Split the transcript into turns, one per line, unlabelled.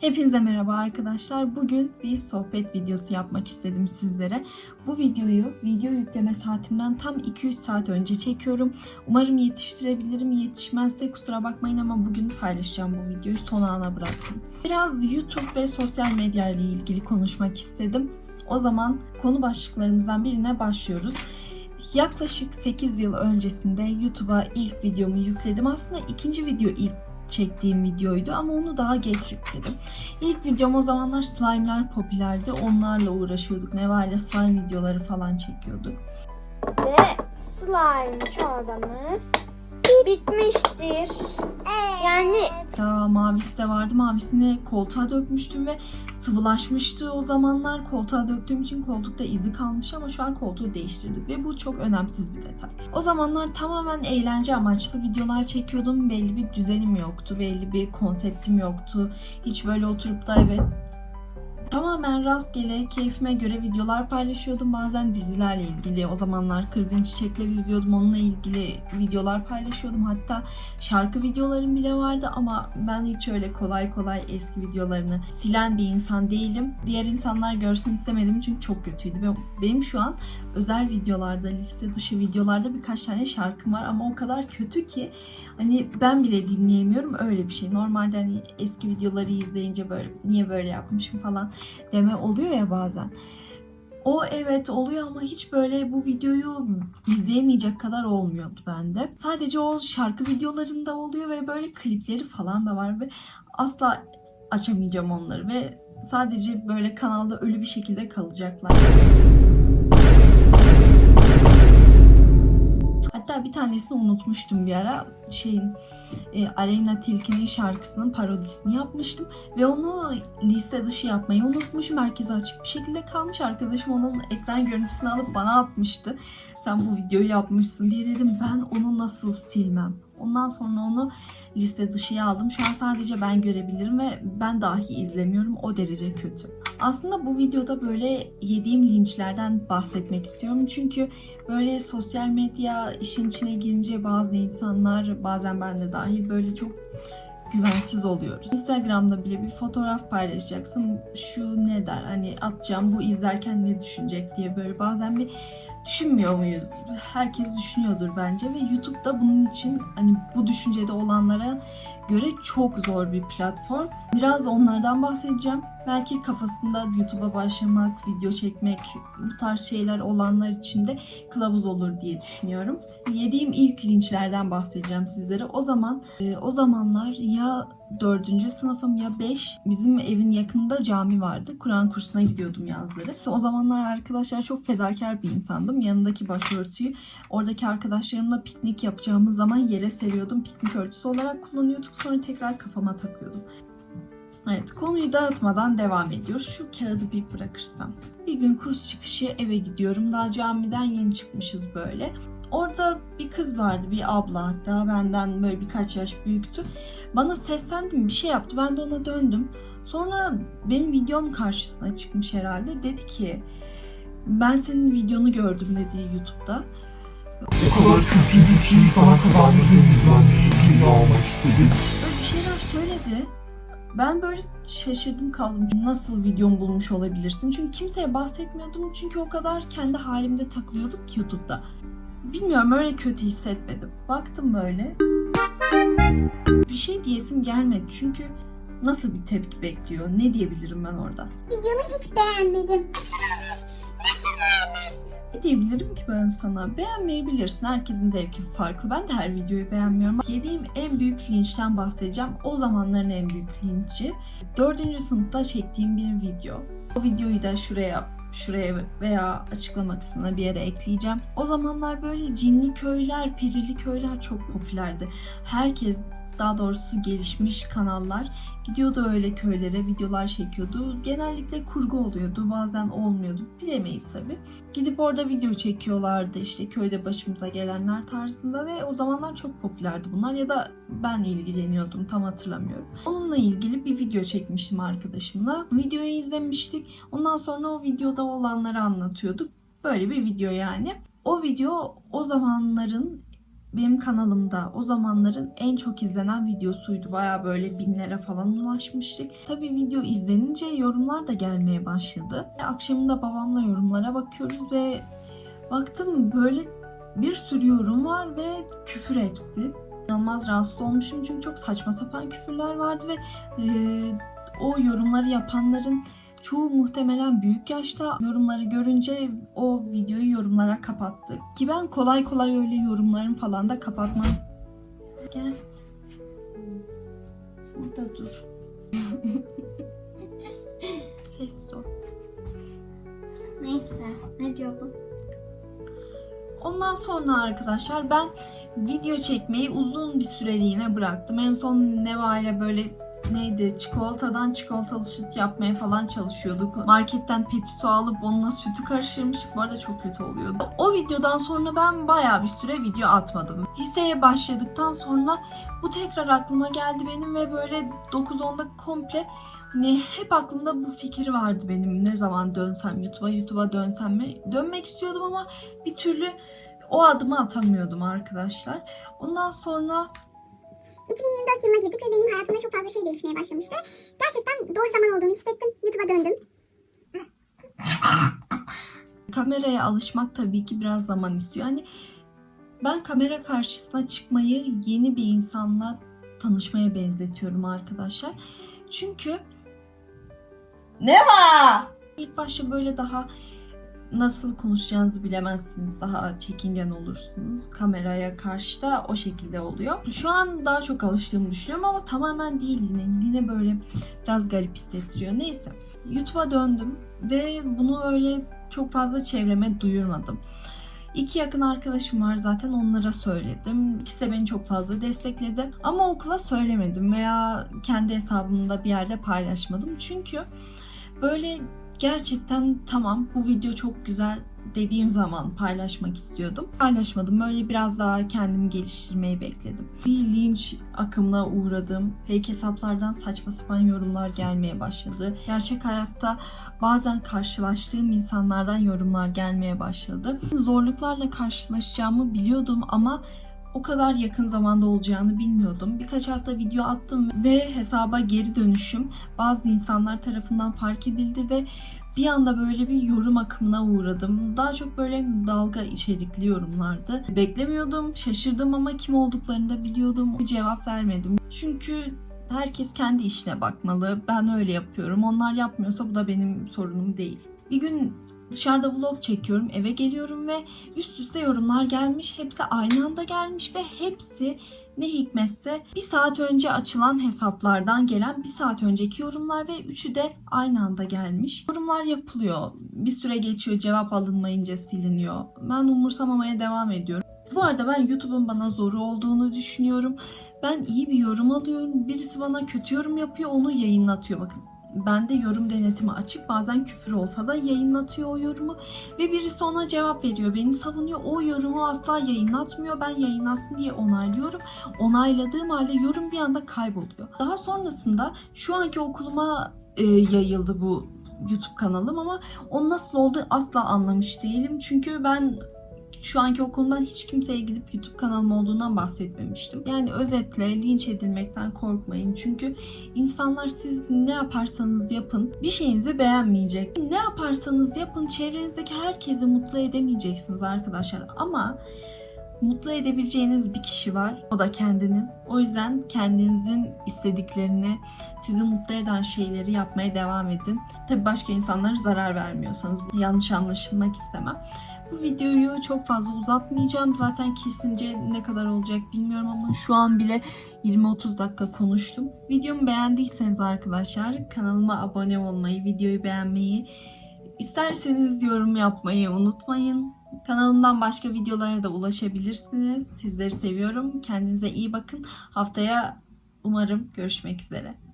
Hepinize merhaba arkadaşlar. Bugün bir sohbet videosu yapmak istedim sizlere. Bu videoyu video yükleme saatimden tam 2-3 saat önce çekiyorum. Umarım yetiştirebilirim. Yetişmezse kusura bakmayın ama bugün paylaşacağım bu videoyu. Son ana bıraktım. Biraz YouTube ve sosyal medya ile ilgili konuşmak istedim. O zaman konu başlıklarımızdan birine başlıyoruz. Yaklaşık 8 yıl öncesinde YouTube'a ilk videomu yükledim. Aslında ikinci video ilk çektiğim videoydu ama onu daha geç yükledim. İlk videom o zamanlar slime'lar popülerdi. Onlarla uğraşıyorduk. Neva ile slime videoları falan çekiyorduk.
Ve slime çorbamız bitmiştir. Yani
Daha mavisi de vardı. Mavisini koltuğa dökmüştüm ve sıvılaşmıştı o zamanlar. Koltuğa döktüğüm için koltukta izi kalmış ama şu an koltuğu değiştirdik ve bu çok önemsiz bir detay. O zamanlar tamamen eğlence amaçlı videolar çekiyordum. Belli bir düzenim yoktu. Belli bir konseptim yoktu. Hiç böyle oturup da evet Tamamen rastgele keyfime göre videolar paylaşıyordum. Bazen dizilerle ilgili o zamanlar Kırgın Çiçekler izliyordum. Onunla ilgili videolar paylaşıyordum. Hatta şarkı videolarım bile vardı ama ben hiç öyle kolay kolay eski videolarını silen bir insan değilim. Diğer insanlar görsün istemedim çünkü çok kötüydü. Benim şu an özel videolarda, liste dışı videolarda birkaç tane şarkım var ama o kadar kötü ki hani ben bile dinleyemiyorum öyle bir şey. Normalde hani eski videoları izleyince böyle niye böyle yapmışım falan deme oluyor ya bazen. O evet oluyor ama hiç böyle bu videoyu izleyemeyecek kadar olmuyordu bende. Sadece o şarkı videolarında oluyor ve böyle klipleri falan da var ve asla açamayacağım onları ve sadece böyle kanalda ölü bir şekilde kalacaklar. Bir tanesini unutmuştum bir ara. Şeyin e, Aleyna Tilki'nin şarkısının parodisini yapmıştım ve onu liste dışı yapmayı unutmuşum. Herkese açık bir şekilde kalmış. Arkadaşım onun ekran görüntüsünü alıp bana atmıştı. Sen bu videoyu yapmışsın diye dedim. Ben onu nasıl silmem? Ondan sonra onu liste dışıya aldım. Şu an sadece ben görebilirim ve ben dahi izlemiyorum. O derece kötü. Aslında bu videoda böyle yediğim linçlerden bahsetmek istiyorum. Çünkü böyle sosyal medya işin içine girince bazı insanlar bazen ben de dahil böyle çok güvensiz oluyoruz. Instagram'da bile bir fotoğraf paylaşacaksın. Şu ne der? Hani atacağım bu izlerken ne düşünecek diye böyle bazen bir düşünmüyor muyuz? Herkes düşünüyordur bence ve YouTube'da bunun için hani bu düşüncede olanlara göre çok zor bir platform. Biraz onlardan bahsedeceğim. Belki kafasında YouTube'a başlamak, video çekmek, bu tarz şeyler olanlar için de kılavuz olur diye düşünüyorum. Yediğim ilk linçlerden bahsedeceğim sizlere. O zaman, e, o zamanlar ya 4. sınıfım ya 5 bizim evin yakınında cami vardı. Kur'an kursuna gidiyordum yazları. O zamanlar arkadaşlar çok fedakar bir insandım. Yanındaki başörtüyü oradaki arkadaşlarımla piknik yapacağımız zaman yere seriyordum. Piknik örtüsü olarak kullanıyorduk. Sonra tekrar kafama takıyordum. Evet konuyu dağıtmadan devam ediyoruz. Şu kağıdı bir bırakırsam. Bir gün kurs çıkışı eve gidiyorum. Daha camiden yeni çıkmışız böyle. Orada bir kız vardı, bir abla hatta benden böyle birkaç yaş büyüktü. Bana seslendi mi bir şey yaptı. Ben de ona döndüm. Sonra benim videom karşısına çıkmış herhalde. Dedi ki ben senin videonu gördüm dedi YouTube'da.
O kadar kötüydü ki sana kazandırdığım izlenmeyi geri almak istedim.
Böyle bir şeyler söyledi. Ben böyle şaşırdım kaldım. Nasıl videom bulmuş olabilirsin? Çünkü kimseye bahsetmiyordum. Çünkü o kadar kendi halimde takılıyordum ki YouTube'da. Bilmiyorum öyle kötü hissetmedim. Baktım böyle. Bir şey diyesim gelmedi. Çünkü nasıl bir tepki bekliyor? Ne diyebilirim ben orada?
videonu hiç beğenmedim.
Ne diyebilirim ki ben sana? Beğenmeyebilirsin. Herkesin zevki farklı. Ben de her videoyu beğenmiyorum. Yediğim en büyük linçten bahsedeceğim. O zamanların en büyük linci. Dördüncü sınıfta çektiğim bir video. O videoyu da şuraya şuraya veya açıklama kısmına bir yere ekleyeceğim. O zamanlar böyle cinli köyler, perili köyler çok popülerdi. Herkes daha doğrusu gelişmiş kanallar gidiyordu öyle köylere videolar çekiyordu. Genellikle kurgu oluyordu bazen olmuyordu bilemeyiz tabi. Gidip orada video çekiyorlardı işte köyde başımıza gelenler tarzında ve o zamanlar çok popülerdi bunlar ya da ben ilgileniyordum tam hatırlamıyorum. Onunla ilgili bir video çekmiştim arkadaşımla. Videoyu izlemiştik. Ondan sonra o videoda olanları anlatıyorduk. Böyle bir video yani. O video o zamanların benim kanalımda o zamanların en çok izlenen videosuydu. Baya böyle binlere falan ulaşmıştık. Tabii video izlenince yorumlar da gelmeye başladı. Akşamında babamla yorumlara bakıyoruz ve baktım böyle bir sürü yorum var ve küfür hepsi. İnanılmaz rahatsız olmuşum çünkü çok saçma sapan küfürler vardı ve e, o yorumları yapanların çoğu muhtemelen büyük yaşta yorumları görünce o videoyu yorumlara kapattı. Ki ben kolay kolay öyle yorumlarım falan da kapatmam. Gel. Burada dur. Sessiz ol.
Neyse ne diyordum?
Ondan sonra arkadaşlar ben video çekmeyi uzun bir süreliğine bıraktım. En son Neva ile böyle neydi çikolatadan çikolatalı süt yapmaya falan çalışıyorduk. Marketten petito alıp onunla sütü karıştırmıştık. Bu arada çok kötü oluyordu. O videodan sonra ben bayağı bir süre video atmadım. Liseye başladıktan sonra bu tekrar aklıma geldi benim ve böyle 9-10'da komple Hani hep aklımda bu fikir vardı benim. Ne zaman dönsem YouTube'a, YouTube'a dönsem mi? Dönmek istiyordum ama bir türlü o adımı atamıyordum arkadaşlar. Ondan sonra
2024 yılına girdik ve benim hayatımda çok fazla şey değişmeye başlamıştı. Gerçekten doğru zaman olduğunu hissettim. YouTube'a döndüm.
kameraya alışmak tabii ki biraz zaman istiyor. Hani ben kamera karşısına çıkmayı yeni bir insanla tanışmaya benzetiyorum arkadaşlar. Çünkü ne var? İlk başta böyle daha nasıl konuşacağınızı bilemezsiniz. Daha çekingen olursunuz. Kameraya karşı da o şekilde oluyor. Şu an daha çok alıştığımı düşünüyorum ama tamamen değil yine. Yine böyle biraz garip hissettiriyor. Neyse. YouTube'a döndüm ve bunu öyle çok fazla çevreme duyurmadım. İki yakın arkadaşım var zaten onlara söyledim. İkisi de beni çok fazla destekledi. Ama okula söylemedim veya kendi hesabımda bir yerde paylaşmadım. Çünkü böyle gerçekten tamam bu video çok güzel dediğim zaman paylaşmak istiyordum. Paylaşmadım. Böyle biraz daha kendimi geliştirmeyi bekledim. Bir linç akımına uğradım. Fake hesaplardan saçma sapan yorumlar gelmeye başladı. Gerçek hayatta bazen karşılaştığım insanlardan yorumlar gelmeye başladı. Zorluklarla karşılaşacağımı biliyordum ama o kadar yakın zamanda olacağını bilmiyordum. Birkaç hafta video attım ve hesaba geri dönüşüm bazı insanlar tarafından fark edildi ve bir anda böyle bir yorum akımına uğradım. Daha çok böyle dalga içerikli yorumlardı. Beklemiyordum, şaşırdım ama kim olduklarını da biliyordum. Bir cevap vermedim. Çünkü herkes kendi işine bakmalı. Ben öyle yapıyorum. Onlar yapmıyorsa bu da benim sorunum değil. Bir gün dışarıda vlog çekiyorum, eve geliyorum ve üst üste yorumlar gelmiş. Hepsi aynı anda gelmiş ve hepsi ne hikmetse bir saat önce açılan hesaplardan gelen bir saat önceki yorumlar ve üçü de aynı anda gelmiş. Yorumlar yapılıyor. Bir süre geçiyor cevap alınmayınca siliniyor. Ben umursamamaya devam ediyorum. Bu arada ben YouTube'un bana zoru olduğunu düşünüyorum. Ben iyi bir yorum alıyorum. Birisi bana kötü yorum yapıyor onu yayınlatıyor. Bakın bende yorum denetimi açık. Bazen küfür olsa da yayınlatıyor o yorumu. Ve birisi ona cevap veriyor. Beni savunuyor. O yorumu asla yayınlatmıyor. Ben yayınlatsın diye onaylıyorum. Onayladığım halde yorum bir anda kayboluyor. Daha sonrasında şu anki okuluma e, yayıldı bu YouTube kanalım ama o nasıl oldu asla anlamış değilim. Çünkü ben şu anki okulumdan hiç kimseye gidip YouTube kanalım olduğundan bahsetmemiştim. Yani özetle linç edilmekten korkmayın. Çünkü insanlar siz ne yaparsanız yapın bir şeyinizi beğenmeyecek. Ne yaparsanız yapın çevrenizdeki herkesi mutlu edemeyeceksiniz arkadaşlar. Ama mutlu edebileceğiniz bir kişi var. O da kendiniz. O yüzden kendinizin istediklerini, sizi mutlu eden şeyleri yapmaya devam edin. Tabi başka insanlara zarar vermiyorsanız yanlış anlaşılmak istemem. Bu videoyu çok fazla uzatmayacağım. Zaten kesince ne kadar olacak bilmiyorum ama şu an bile 20-30 dakika konuştum. Videomu beğendiyseniz arkadaşlar kanalıma abone olmayı, videoyu beğenmeyi, isterseniz yorum yapmayı unutmayın. Kanalımdan başka videolara da ulaşabilirsiniz. Sizleri seviyorum. Kendinize iyi bakın. Haftaya umarım görüşmek üzere.